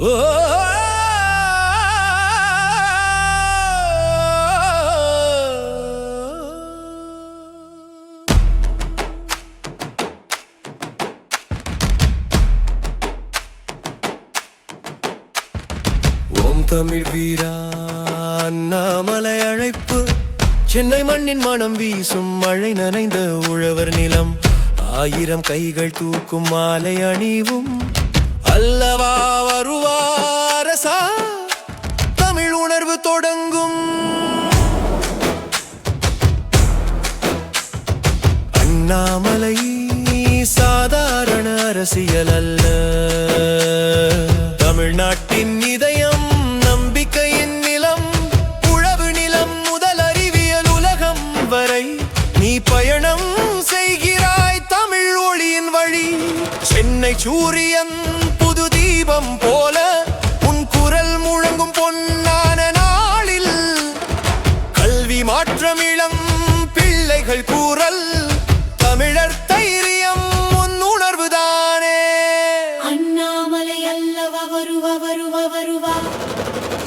தமிழ் வீரா அண்ணாமலை அழைப்பு. சென்னை மண்ணின் மனம் வீசும் மழை நனைந்த உழவர் நிலம். ஆயிரம் கைகள் தூக்கும் மாலை அணிவும். அல்லவா வரும் அண்ணாமலை சாதாரண அரசியல் அல்ல. தமிழ்நாட்டின் இதயம் நம்பிக்கையின் நிலம் உழவு நிலம் முதல் அறிவியல் உலகம் வரை நீ பயணம் செய்கிறாய் தமிழ் ஒளியின் வழி. சென்னை சூரியன்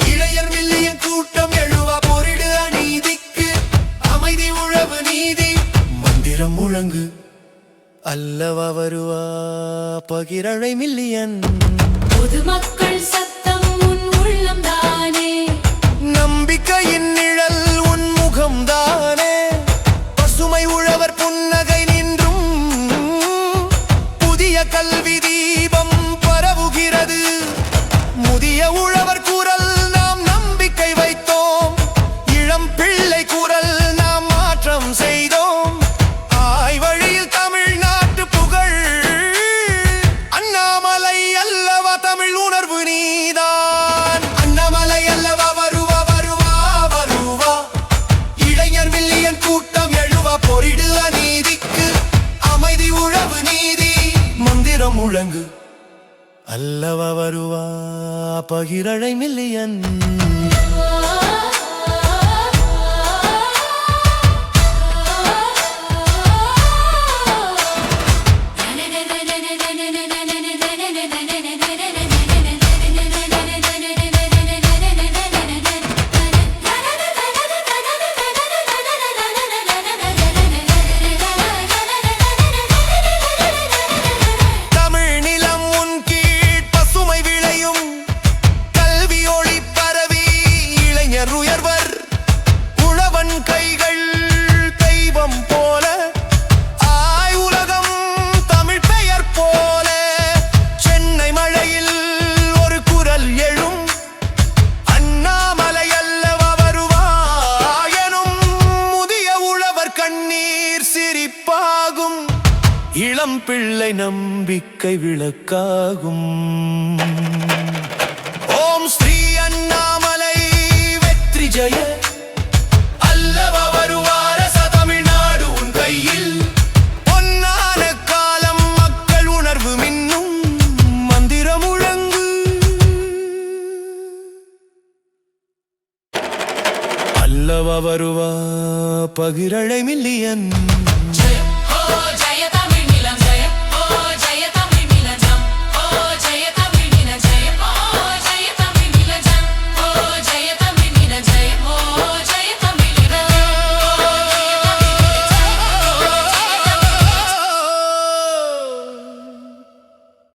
இளையர் மில்லியன் கூட்டம் எழுவா போரிடு அநீதிக்கு. அமைதி உழவு நீதி. மந்திரம் முழங்கு. அல்லவா வருவா பகிரழை மில்லியன். பொதுமக்கள் சத்தம் உன் உள்ளம் தானே. நம்பிக்கையின் நிழல் உன் முகம்தானே பசுமை உழவர் புன்னகை நின்றும். புதிய கல்வி முழங்கு அல்லவா வருவா பகிரழை மில்லியன். உழவன் கைகள் தெய்வம் போல. ஆய் உலகம் தமிழ் பெயர் போல. சென்னை மழையில் ஒரு குரல் எழும். அண்ணாமலை அல்லவா வருவாயனும் முதிய உழவர் கண்ணீர் சிரிப்பாகும். இளம் பிள்ளை நம்பிக்கை விளக்காகும். ஓம் ஸ்ரீ அண்ணாமலை வெற்றி ஜெய. அல்லவா வருவா பகிரழை மில்லியன் ஜெயம் ஹோ